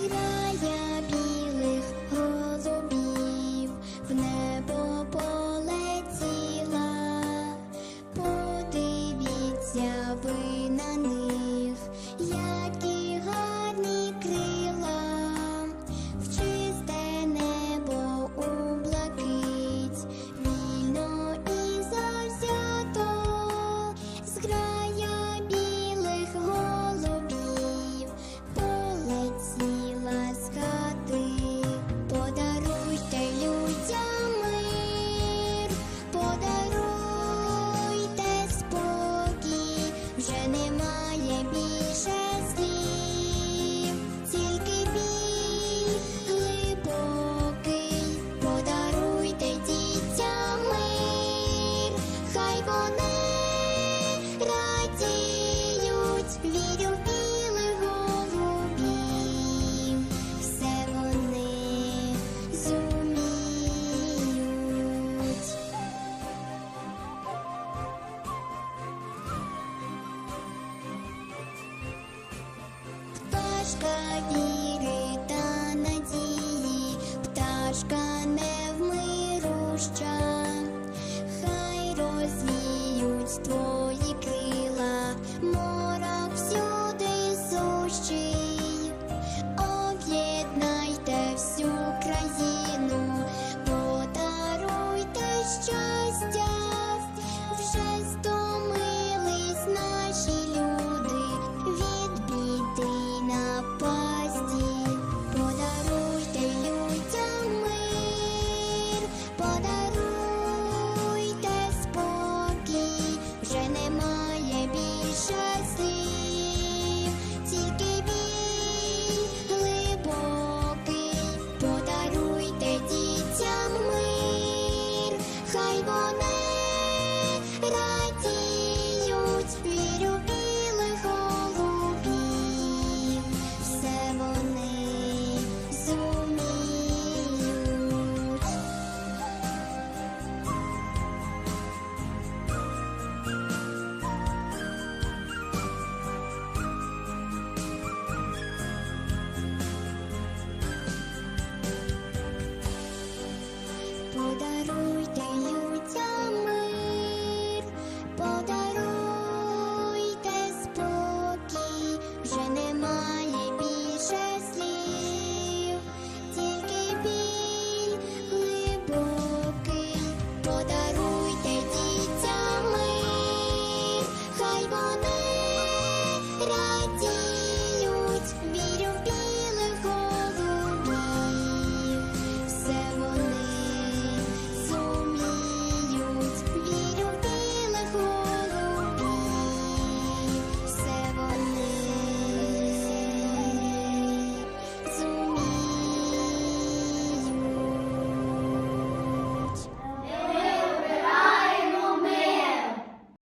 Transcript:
сідає. й вони радіють, вірю в білих голубів, все вони зуміють. Пташка віри та надії, пташка невмируща твої крила.